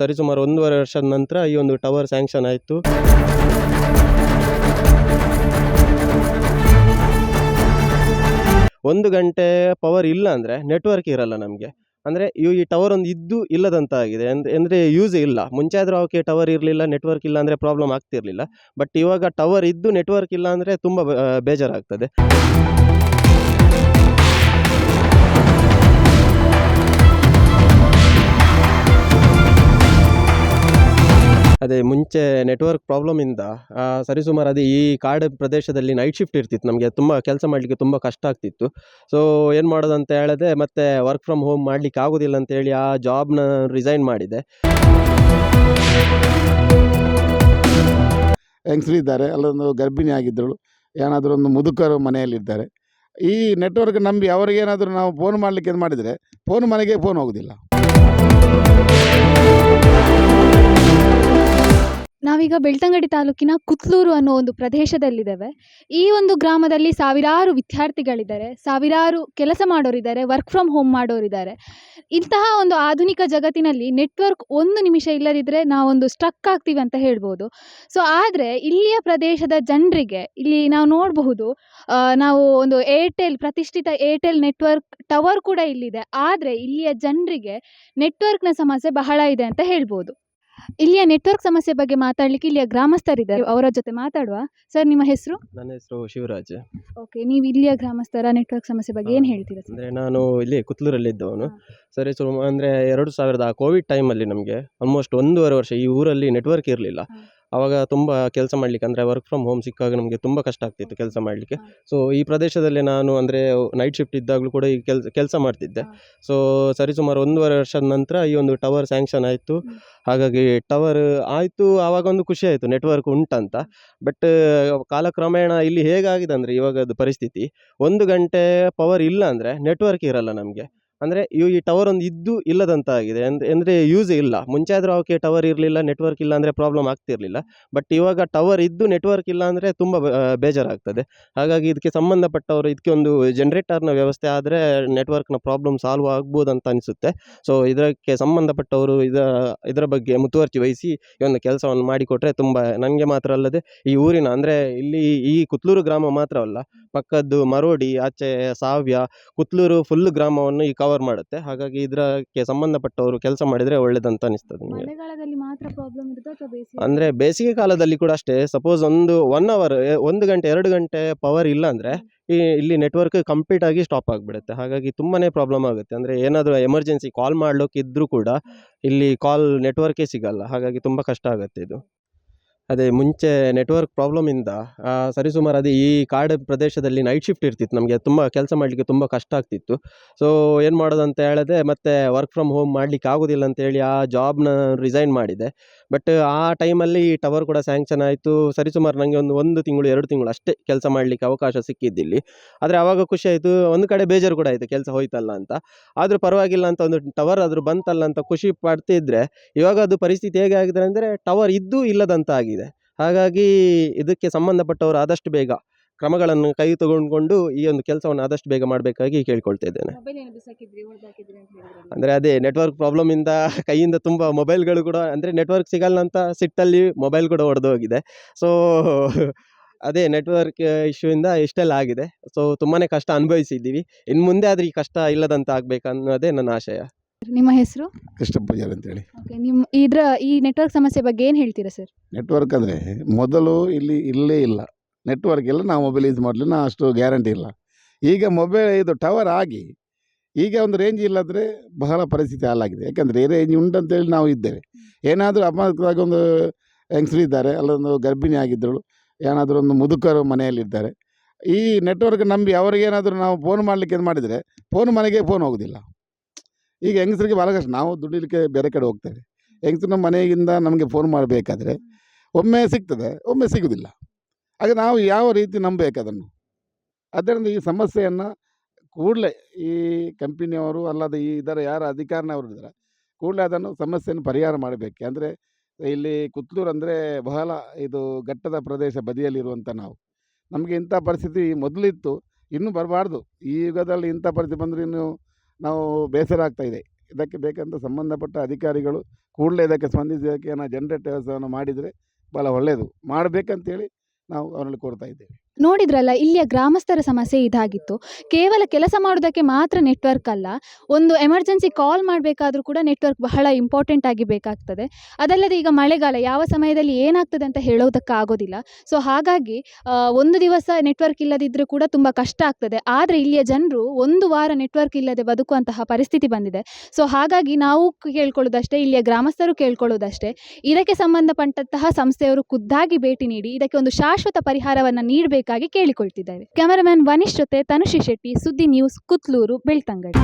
ಸರಿಸುಮಾರು ಒಂದೂವರೆ ವರ್ಷದ ನಂತರ ಈ ಒಂದು ಟವರ್ ಸ್ಯಾಂಕ್ಷನ್ ಆಯಿತು. ಒಂದು ಗಂಟೆ ಪವರ್ ಇಲ್ಲ ಅಂದರೆ ನೆಟ್ವರ್ಕ್ ಇರಲ್ಲ ನಮಗೆ. ಅಂದರೆ ಇವು ಈ ಟವರ್ ಒಂದು ಇದ್ದು ಇಲ್ಲದಂತ ಆಗಿದೆ ಅಂದ್ರೆ ಯೂಸ್ ಇಲ್ಲ. ಮುಂಚೆ ಆದರೂ ಅವಕ್ಕೆ ಟವರ್ ಇರಲಿಲ್ಲ ನೆಟ್ವರ್ಕ್ ಇಲ್ಲ ಅಂದರೆ ಪ್ರಾಬ್ಲಮ್ ಆಗ್ತಿರಲಿಲ್ಲ. ಬಟ್ ಇವಾಗ ಟವರ್ ಇದ್ದು ನೆಟ್ವರ್ಕ್ ಇಲ್ಲ ಅಂದರೆ ತುಂಬ ಬೇಜಾರಾಗ್ತದೆ. ಅದೇ ಮುಂಚೆ ನೆಟ್ವರ್ಕ್ ಪ್ರಾಬ್ಲಮಿಂದ ಸರಿಸುಮಾರು ಅದೇ ಈ ಕಾಡು ಪ್ರದೇಶದಲ್ಲಿ ನೈಟ್ ಶಿಫ್ಟ್ ಇರ್ತಿತ್ತು ನಮಗೆ, ತುಂಬ ಕೆಲಸ ಮಾಡಲಿಕ್ಕೆ ತುಂಬ ಕಷ್ಟ ಆಗ್ತಿತ್ತು. ಸೊ ಏನು ಮಾಡೋದಂತ ಹೇಳಿದೆ ಮತ್ತೆ ವರ್ಕ್ ಫ್ರಮ್ ಹೋಮ್ ಮಾಡಲಿಕ್ಕೆ ಆಗೋದಿಲ್ಲ ಅಂತೇಳಿ ಆ ಜಾಬ್ನ ರಿಸೈನ್ ಮಾಡಿದೆ. ಹೆಂಗಸರು ಇದ್ದಾರೆ ಅಲ್ಲೊಂದು ಗರ್ಭಿಣಿ ಆಗಿದ್ದಳು, ಏನಾದರೂ ಒಂದು ಮುದುಕರು ಮನೆಯಲ್ಲಿದ್ದಾರೆ ಈ ನೆಟ್ವರ್ಕ್ ನಂಬಿ ಅವರಿಗೇನಾದರೂ ನಾವು ಫೋನ್ ಮಾಡಲಿಕ್ಕೆ ಮಾಡಿದರೆ ಫೋನ್ ಮನೆಗೆ ಫೋನ್ ಹೋಗೋದಿಲ್ಲ. ನಾವೀಗ ಬೆಳ್ತಂಗಡಿ ತಾಲೂಕಿನ ಕುತ್ಲೂರು ಅನ್ನೋ ಒಂದು ಪ್ರದೇಶದಲ್ಲಿದ್ದೇವೆ. ಈ ಒಂದು ಗ್ರಾಮದಲ್ಲಿ ಸಾವಿರಾರು ವಿದ್ಯಾರ್ಥಿಗಳಿದ್ದಾರೆ. ಸಾವಿರಾರು ಕೆಲಸ ಮಾಡೋರಿದ್ದಾರೆ. ವರ್ಕ್ ಫ್ರಮ್ ಹೋಮ್ ಮಾಡೋರಿದ್ದಾರೆ. ಇಂತಹ ಒಂದು ಆಧುನಿಕ ಜಗತ್ತಿನಲ್ಲಿ ನೆಟ್ವರ್ಕ್ ಒಂದು ನಿಮಿಷ ಇಲ್ಲದಿದ್ದರೆ ನಾವೊಂದು ಸ್ಟ್ರಕ್ ಆಗ್ತೀವಿ ಅಂತ ಹೇಳ್ಬೋದು. ಸೊ ಆದರೆ ಇಲ್ಲಿಯ ಪ್ರದೇಶದ ಜನರಿಗೆ ಇಲ್ಲಿ ನಾವು ನೋಡಬಹುದು ನಾವು ಒಂದು ಏರ್ಟೆಲ್ ಪ್ರತಿಷ್ಠಿತ ಏರ್ಟೆಲ್ ನೆಟ್ವರ್ಕ್ ಟವರ್ ಕೂಡ ಇಲ್ಲಿದೆ. ಆದರೆ ಇಲ್ಲಿಯ ಜನರಿಗೆ ನೆಟ್ವರ್ಕ್ನ ಸಮಸ್ಯೆ ಬಹಳ ಇದೆ ಅಂತ ಹೇಳ್ಬೋದು. ಇಲ್ಲಿಯ ನೆಟ್ವರ್ಕ್ ಸಮಸ್ಯೆ ಬಗ್ಗೆ ಮಾತಾಡ್ಲಿಕ್ಕೆ ಇಲ್ಲಿಯ ಗ್ರಾಮಸ್ಥರಿದ್ದಾರೆ. ಅವರ ಜೊತೆ ಮಾತಾಡುವ. ಸರ್ ನಿಮ್ಮ ಹೆಸರು? ನನ್ನ ಹೆಸರು ಶಿವರಾಜ್. ಓಕೆ ನೀವು ಇಲ್ಲಿಯ ಗ್ರಾಮಸ್ಥರ ನೆಟ್ವರ್ಕ್ ಸಮಸ್ಯೆ ಬಗ್ಗೆ ಏನು ಹೇಳ್ತೀರಾ ಸರ್ ಅಂದರೆ ನಾನು ಇಲ್ಲಿ ಕುತ್ಲೂರಲ್ಲಿ ಇದ್ದವನು. ಸರಿ ಸುಮ್ ಅಂದರೆ ಎರಡು ಸಾವಿರದ ಕೋವಿಡ್ ಟೈಮಲ್ಲಿ ನಮಗೆ ಆಲ್ಮೋಸ್ಟ್ ಒಂದೂವರೆ ವರ್ಷ ಈ ಊರಲ್ಲಿ ನೆಟ್ವರ್ಕ್ ಇರಲಿಲ್ಲ. ಆವಾಗ ತುಂಬ ಕೆಲಸ ಮಾಡಲಿಕ್ಕೆ ಅಂದರೆ ವರ್ಕ್ ಫ್ರಮ್ ಹೋಮ್ ಸಿಕ್ಕಾಗ ನಮಗೆ ತುಂಬ ಕಷ್ಟ ಆಗ್ತಿತ್ತು ಕೆಲಸ ಮಾಡಲಿಕ್ಕೆ. ಸೊ ಈ ಪ್ರದೇಶದಲ್ಲಿ ನಾನು ಅಂದರೆ ನೈಟ್ ಶಿಫ್ಟ್ ಇದ್ದಾಗಲೂ ಕೂಡ ಈ ಕೆಲಸ ಕೆಲಸ ಮಾಡ್ತಿದ್ದೆ. ಸೊ ಸರಿಸುಮಾರು ಒಂದೂವರೆ ವರ್ಷದ ನಂತರ ಈ ಒಂದು ಟವರ್ ಸ್ಯಾಂಕ್ಷನ್ ಆಯಿತು. ಹಾಗಾಗಿ ಟವರ್ ಆಯಿತು ಆವಾಗ ಒಂದು ಖುಷಿ ಆಯಿತು ನೆಟ್ವರ್ಕ್ ಉಂಟಂತ. ಬಟ್ ಕಾಲಕ್ರಮೇಣ ಇಲ್ಲಿ ಹೇಗಾಗಿದೆ ಅಂದರೆ ಇವಾಗದು ಪರಿಸ್ಥಿತಿ. ಒಂದು ಗಂಟೆ ಪವರ್ ಇಲ್ಲ ಅಂದರೆ ನೆಟ್ವರ್ಕ್ ಇರಲ್ಲ ನಮಗೆ. ಅಂದರೆ ಇವು ಈ ಟವರ್ ಒಂದು ಇದ್ದು ಇಲ್ಲದಂತಾಗಿದೆ. ಅಂದ್ರೆ ಅಂದರೆ ಯೂಸ್ ಇಲ್ಲ. ಮುಂಚೆ ಆದರೂ ಅವಕ್ಕೆ ಟವರ್ ಇರಲಿಲ್ಲ ನೆಟ್ವರ್ಕ್ ಇಲ್ಲ ಅಂದರೆ ಪ್ರಾಬ್ಲಮ್ ಆಗ್ತಿರಲಿಲ್ಲ. ಬಟ್ ಇವಾಗ ಟವರ್ ಇದ್ದು ನೆಟ್ವರ್ಕ್ ಇಲ್ಲ ಅಂದರೆ ತುಂಬ ಬೇಜಾರಾಗ್ತದೆ. ಹಾಗಾಗಿ ಇದಕ್ಕೆ ಸಂಬಂಧಪಟ್ಟವರು ಇದಕ್ಕೆ ಒಂದು ಜನ್ರೇಟರ್ನ ವ್ಯವಸ್ಥೆ ಆದರೆ ನೆಟ್ವರ್ಕ್ನ ಪ್ರಾಬ್ಲಮ್ ಸಾಲ್ವ್ ಆಗ್ಬೋದು ಅಂತ ಅನಿಸುತ್ತೆ. ಸೊ ಇದಕ್ಕೆ ಸಂಬಂಧಪಟ್ಟವರು ಇದ, ಇದರ ಬಗ್ಗೆ ಮುತುವರ್ಜಿ ವಹಿಸಿ ಈ ಒಂದು ಕೆಲಸವನ್ನು ಮಾಡಿಕೊಟ್ರೆ ತುಂಬ, ನನಗೆ ಮಾತ್ರ ಅಲ್ಲದೆ ಈ ಊರಿನ, ಅಂದರೆ ಇಲ್ಲಿ ಈ ಕುತ್ಲೂರು ಗ್ರಾಮ ಮಾತ್ರವಲ್ಲ ಪಕ್ಕದ್ದು ಮರೋಡಿ, ಆಚೆ ಸಾವ್ಯ, ಕುತ್ಲೂರು ಫುಲ್ ಗ್ರಾಮವನ್ನು ಈ ಕವರ್ ಮಾಡುತ್ತೆ. ಹಾಗಾಗಿ ಇದಕ್ಕೆ ಸಂಬಂಧಪಟ್ಟವರು ಕೆಲಸ ಮಾಡಿದರೆ ಒಳ್ಳೇದಂತ ಅನಿಸ್ತದೆ ನನಗೆ ಮಳೆಗಾಲದಲ್ಲಿ ಮಾತ್ರ ಪ್ರಾಬ್ಲಮ್ ಇರುತ್ತಾ ಅಥವಾ ಬೇಸಿಗೆ ಅಂದರೆ ಬೇಸಿಗೆ ಕಾಲದಲ್ಲಿ ಕೂಡ ಅಷ್ಟೇ. ಸಪೋಸ್ ಒಂದು ಒನ್ ಅವರ್ ಒಂದು ಗಂಟೆ ಎರಡು ಗಂಟೆ ಪವರ್ ಇಲ್ಲ ಅಂದರೆ ಈ ಇಲ್ಲಿ ನೆಟ್ವರ್ಕ್ ಕಂಪ್ಲೀಟ್ ಆಗಿ ಸ್ಟಾಪ್ ಆಗಿಬಿಡುತ್ತೆ. ಹಾಗಾಗಿ ತುಂಬಾ ಪ್ರಾಬ್ಲಮ್ ಆಗುತ್ತೆ. ಅಂದರೆ ಏನಾದರೂ ಎಮರ್ಜೆನ್ಸಿ ಕಾಲ್ ಮಾಡ್ಲಿಕ್ಕಿದ್ರೂ ಕೂಡ ಇಲ್ಲಿ ಕಾಲ್ ನೆಟ್ವರ್ಕೇ ಸಿಗಲ್ಲ. ಹಾಗಾಗಿ ತುಂಬ ಕಷ್ಟ ಆಗುತ್ತೆ ಇದು. ಅದೇ ಮುಂಚೆ ನೆಟ್ವರ್ಕ್ ಪ್ರಾಬ್ಲಮಿಂದ ಸರಿಸುಮಾರು ಅದೇ ಈ ಕಾಡು ಪ್ರದೇಶದಲ್ಲಿ ನೈಟ್ ಶಿಫ್ಟ್ ಇರ್ತಿತ್ತು. ನಮಗೆ ತುಂಬ ಕೆಲಸ ಮಾಡಲಿಕ್ಕೆ ತುಂಬ ಕಷ್ಟ ಆಗ್ತಿತ್ತು. ಸೊ ಏನು ಮಾಡೋದಂತ ಹೇಳಿದೆ ಮತ್ತೆ ವರ್ಕ್ ಫ್ರಮ್ ಹೋಮ್ ಮಾಡಲಿಕ್ಕೆ ಆಗೋದಿಲ್ಲ ಅಂತೇಳಿ ಆ ಜಾಬ್ನ ರಿಸೈನ್ ಮಾಡಿದೆ. ಬಟ್ ಆ ಟೈಮಲ್ಲಿ ಈ ಟವರ್ ಕೂಡ ಸ್ಯಾಂಕ್ಷನ್ ಆಯಿತು. ಸರಿಸುಮಾರು ನನಗೆ ಒಂದು ಒಂದು ತಿಂಗಳು, ಎರಡು ತಿಂಗಳು ಅಷ್ಟೇ ಕೆಲಸ ಮಾಡಲಿಕ್ಕೆ ಅವಕಾಶ ಸಿಕ್ಕಿದ್ದಿಲ್ಲಿ ಆದರೆ ಆವಾಗ ಖುಷಿ ಆಯಿತು. ಒಂದು ಕಡೆ ಬೇಜಾರು ಕೂಡ ಆಯಿತು ಕೆಲಸ ಹೋಯ್ತಲ್ಲ ಅಂತ. ಆದರೂ ಪರವಾಗಿಲ್ಲ ಅಂತ ಒಂದು ಟವರ್ ಆದರೂ ಬಂತಲ್ಲ ಅಂತ ಖುಷಿ ಪಡ್ತಿದ್ರೆ, ಇವಾಗ ಅದು ಪರಿಸ್ಥಿತಿ ಹೇಗೆ ಆಗಿದೆ ಅಂದರೆ ಟವರ್ ಇದ್ದೂ ಇಲ್ಲದಂತ ಆಗಿದೆ ಹಾಗಾಗಿ ಇದಕ್ಕೆ ಸಂಬಂಧಪಟ್ಟವರು ಆದಷ್ಟು ಬೇಗ ಕ್ರಮಗಳನ್ನು ಕೈ ತಗೊಂಡ್ಕೊಂಡು ಈ ಒಂದು ಕೆಲಸವನ್ನು ಆದಷ್ಟು ಬೇಗ ಮಾಡಬೇಕಾಗಿ ಕೇಳ್ಕೊಳ್ತಾ ಇದ್ದೇನೆ ಮೊಬೈಲ್ ಏನು ಬಿಸಾಕಿದ್ರಿ ಹೊಡೆದಾಕಿದ್ರಿ ಅಂತ ಹೇಳಿದ್ರಲ್ಲ. ಅಂದರೆ ಅದೇ ನೆಟ್ವರ್ಕ್ ಪ್ರಾಬ್ಲಮಿಂದ ಕೈಯಿಂದ ತುಂಬ ಮೊಬೈಲ್ಗಳು ಕೂಡ ಅಂದರೆ ನೆಟ್ವರ್ಕ್ ಸಿಗಲ್ಲ ಅಂತ ಸಿಟ್ಟಲ್ಲಿ ಮೊಬೈಲ್ ಕೂಡ ಒಡೆದು ಹೋಗಿದೆ. ಸೊ ಅದೇ ನೆಟ್ವರ್ಕ್ ಇಶ್ಯೂಯಿಂದ ಇಷ್ಟೆಲ್ಲ ಆಗಿದೆ. ಸೊ ತುಂಬಾ ಕಷ್ಟ ಅನುಭವಿಸಿದ್ದೀವಿ. ಇನ್ನು ಮುಂದೆ ಆದರೆ ಈ ಕಷ್ಟ ಇಲ್ಲದಂತ ಆಗಬೇಕು ಅನ್ನೋದೇ ನನ್ನ ಆಶಯ. ನಿಮ್ಮ ಹೆಸರು? ಕೃಷ್ಣ ಪೂಜಾರಿ ಅಂತೇಳಿ. ಓಕೆ ನಿಮ್ಮ ಇದರ ಈ ನೆಟ್ವರ್ಕ್ ಸಮಸ್ಯೆ ಬಗ್ಗೆ ಏನು ಹೇಳ್ತೀರಾ ಸರ್? ನೆಟ್ವರ್ಕ್ ಅಂದರೆ ಮೊದಲು ಇಲ್ಲಿ ಇಲ್ಲೇ ಇಲ್ಲ. ನೆಟ್ವರ್ಕ್ ಇಲ್ಲ ನಾವು ಮೊಬೈಲ್ ಯೂಸ್ ಮಾಡಲಿಲ್ಲ ಅಷ್ಟು ಗ್ಯಾರಂಟಿ ಇಲ್ಲ. ಈಗ ಮೊಬೈಲ್ ಇದು ಟವರ್ ಆಗಿ, ಈಗ ಒಂದು ರೇಂಜ್ ಇಲ್ಲದ್ರೆ ಬಹಳ ಪರಿಸ್ಥಿತಿ ಹಾಳಾಗಿದೆ. ಯಾಕಂದರೆ ರೇಂಜ್ ಉಂಟಂತೇಳಿ ನಾವು ಇದ್ದೇವೆ. ಏನಾದರೂ ಅಪಘಾತವಾಗಿ ಒಂದು ಹೆಂಗಸರು ಇದ್ದಾರೆ, ಅಲ್ಲೊಂದು ಗರ್ಭಿಣಿ ಆಗಿದ್ದಳು, ಏನಾದರೂ ಒಂದು ಮುದುಕರು ಮನೆಯಲ್ಲಿದ್ದಾರೆ ಈ ನೆಟ್ವರ್ಕ್ ನಂಬಿ ಅವರಿಗೇನಾದರೂ ನಾವು ಫೋನ್ ಮಾಡಲಿಕ್ಕೆ ಮಾಡಿದರೆ ಫೋನ್ ಮನೆಗೆ ಫೋನ್ ಹೋಗೋದಿಲ್ಲ. ಈಗ ಹೆಂಗಸರಿಗೆ ಭಾಳ ಕಷ್ಟ. ನಾವು ದುಡಿಲಿಕ್ಕೆ ಬೇರೆ ಕಡೆ ಹೋಗ್ತೇವೆ. ಹೆಂಗಸರು ಮನೆಯಿಂದ ನಮಗೆ ಫೋನ್ ಮಾಡಬೇಕಾದ್ರೆ, ಒಮ್ಮೆ ಸಿಗ್ತದೆ, ಒಮ್ಮೆ ಸಿಗುವುದಿಲ್ಲ ಆಗ ನಾವು ಯಾವ ರೀತಿ ನಂಬಬೇಕು ಅದನ್ನು? ಅದರಿಂದ ಈ ಸಮಸ್ಯೆಯನ್ನು ಕೂಡಲೇ ಈ ಕಂಪನಿಯವರು ಅಲ್ಲದೆ ಈ ಇದರ ಯಾರ ಅಧಿಕಾರಿನವರು ಇದ್ದಾರೆ, ಕೂಡಲೇ ಅದನ್ನು ಸಮಸ್ಯೆಯನ್ನು ಪರಿಹಾರ ಮಾಡಬೇಕು. ಅಂದರೆ ಇಲ್ಲಿ ಕುತ್ಲೂರು ಅಂದರೆ ಬಹಳ ಇದು ಘಟ್ಟದ ಪ್ರದೇಶ ಬದಿಯಲ್ಲಿರುವಂಥ ನಾವು. ನಮಗೆ ಇಂಥ ಪರಿಸ್ಥಿತಿ ಮೊದಲಿತ್ತು, ಇನ್ನೂ ಬರಬಾರ್ದು. ಈ ಯುಗದಲ್ಲಿ ಇಂಥ ಪರಿಸ್ಥಿತಿ ಬಂದರೆ ಇನ್ನು ನಾವು ಬೇಸರ ಆಗ್ತಾಯಿದೆ ಇದೆ. ಇದಕ್ಕೆ ಬೇಕಂತ ಸಂಬಂಧಪಟ್ಟ ಅಧಿಕಾರಿಗಳು ಕೂಡಲೇ ಇದಕ್ಕೆ ಸ್ಪಂದಿಸೋಕೆ ಏನೋ ಜನರೇಟ್ ಜನರೇಟರ್ಸನ್ನು ಮಾಡಿದರೆ ಭಾಳ ಒಳ್ಳೆಯದು ಮಾಡಬೇಕಂತೇಳಿ ನಾವು ಅವರಲ್ಲಿ ಕೋರ್ತಾ ಇದ್ದೇವೆ. ನೋಡಿದ್ರಲ್ಲ, ಇಲ್ಲಿಯ ಗ್ರಾಮಸ್ಥರ ಸಮಸ್ಯೆ ಇದಾಗಿತ್ತು. ಕೇವಲ ಕೆಲಸ ಮಾಡೋದಕ್ಕೆ ಮಾತ್ರ ನೆಟ್ವರ್ಕ್ ಅಲ್ಲ, ಒಂದು ಎಮರ್ಜೆನ್ಸಿ ಕಾಲ್ ಮಾಡಬೇಕಾದ್ರೂ ಕೂಡ ನೆಟ್ವರ್ಕ್ ಬಹಳ ಇಂಪಾರ್ಟೆಂಟ್ ಆಗಿ ಬೇಕಾಗ್ತದೆ. ಅದಲ್ಲದೆ ಈಗ ಮಳೆಗಾಲ, ಯಾವ ಸಮಯದಲ್ಲಿ ಏನಾಗ್ತದೆ ಅಂತ ಹೇಳೋದಕ್ಕೆ ಆಗೋದಿಲ್ಲ ಸೊ ಹಾಗಾಗಿ ಒಂದು ದಿವಸ ನೆಟ್ವರ್ಕ್ ಇಲ್ಲದಿದ್ದರೆ ಕೂಡ ತುಂಬ ಕಷ್ಟ ಆಗ್ತದೆ. ಆದರೆ ಇಲ್ಲಿಯ ಜನರು ಒಂದು ವಾರ ನೆಟ್ವರ್ಕ್ ಇಲ್ಲದೆ ಬದುಕುವಂತಹ ಪರಿಸ್ಥಿತಿ ಬಂದಿದೆ. ಸೊ ಹಾಗಾಗಿ ನಾವು ಕೇಳ್ಕೊಳ್ಳೋದಷ್ಟೇ, ಇಲ್ಲಿಯ ಗ್ರಾಮಸ್ಥರು ಕೇಳ್ಕೊಳ್ಳೋದಷ್ಟೇ. ಇದಕ್ಕೆ ಸಂಬಂಧಪಟ್ಟಂತಹ ಸಂಸ್ಥೆಯವರು ಖುದ್ದಾಗಿ ಭೇಟಿ ನೀಡಿ, ಇದಕ್ಕೆ ಒಂದು ಶಾಶ್ವತ ಪರಿಹಾರವನ್ನು ನೀಡಬೇಕಾಗಿ ಕೇಳಿಕೊಳ್ತಿದ್ದೇವೆ. ಕ್ಯಾಮರಾಮನ್ ವನಿಶ್ ಜೊತೆ ತನುಷಿ ಶೆಟ್ಟಿ ಸುದ್ದಿ ನ್ಯೂಸ್ ಕುತ್ಲೂರು ಬೆಳ್ತಂಗಡಿ.